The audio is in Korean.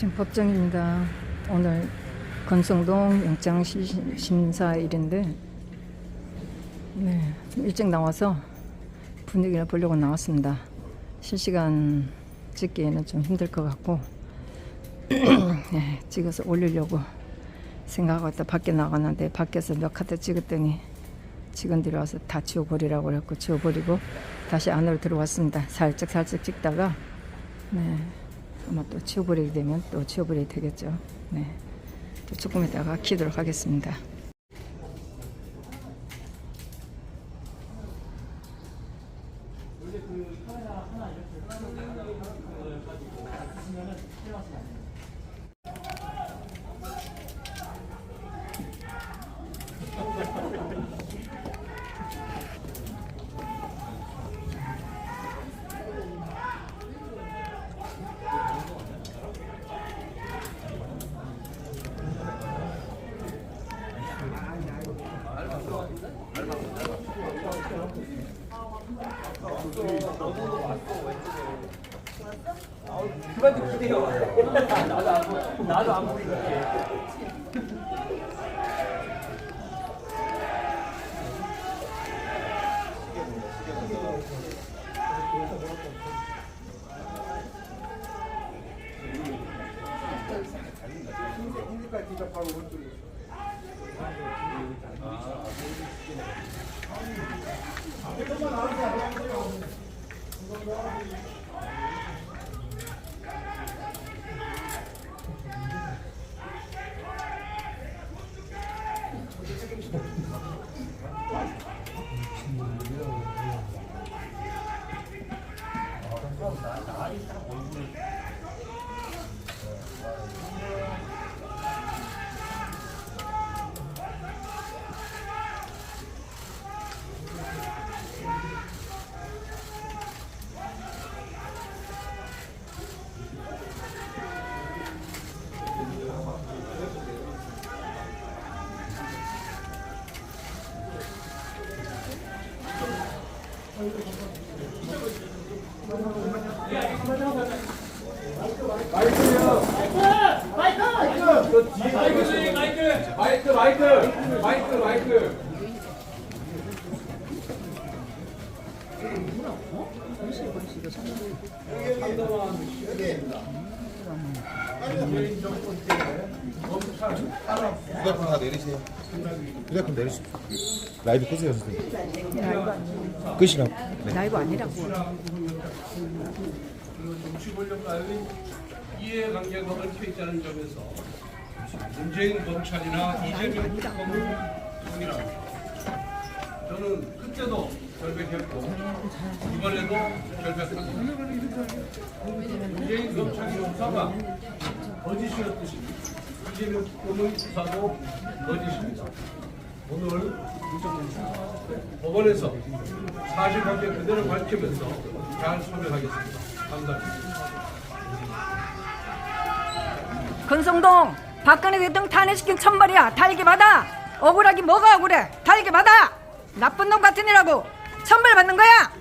지금 법정입니다. 오늘 건성동 영장 시- 심사일인데, 네, 좀 일찍 나와서 분위기를 보려고 나왔습니다. 실시간 찍기에는 좀 힘들 것 같고, 네, 찍어서 올리려고 생각하고 있다 밖에 나갔는데 밖에서 몇 카드 찍었더니 직원들이 와서 다 지워버리라고 그랬고 지워버리고 다시 안으로 들어왔습니다. 살짝 살짝 찍다가 네 아마 또 지워버리게 되면 또 지워버리게 되겠죠. 네. 또 조금 있다가 키도록 하겠습니다. 그 기대가 많아. 나도 안 보, 나도 안 보이게. Oh, God. 마이크, 마이크, 마이크, 마이크. 하나 내리세요. 휴대폰 내리시고. 라이브 끄세요, 선생님. 끄시라고. 네. 라이브 아니라고. 이해관계가 얽혀 있다는 점에서 문재인 검찰이나 이재명 동일합니다. 저는 그때도 결백했고 이번에도 결백합니다. 문재인 검찰의 수사가 거짓이었듯이 이재명 특검의 수사도 거짓입니다. 오늘 법원에서 사실 관계 그대로 밝히면서 잘 소명하겠습니다. 감사합니다. 건성동 박근혜 대통령 탄핵시킨 천벌이야. 달게 받아. 억울하긴 뭐가 억울해. 달게 받아. 나쁜 놈 같은 이라고 천벌 받는 거야.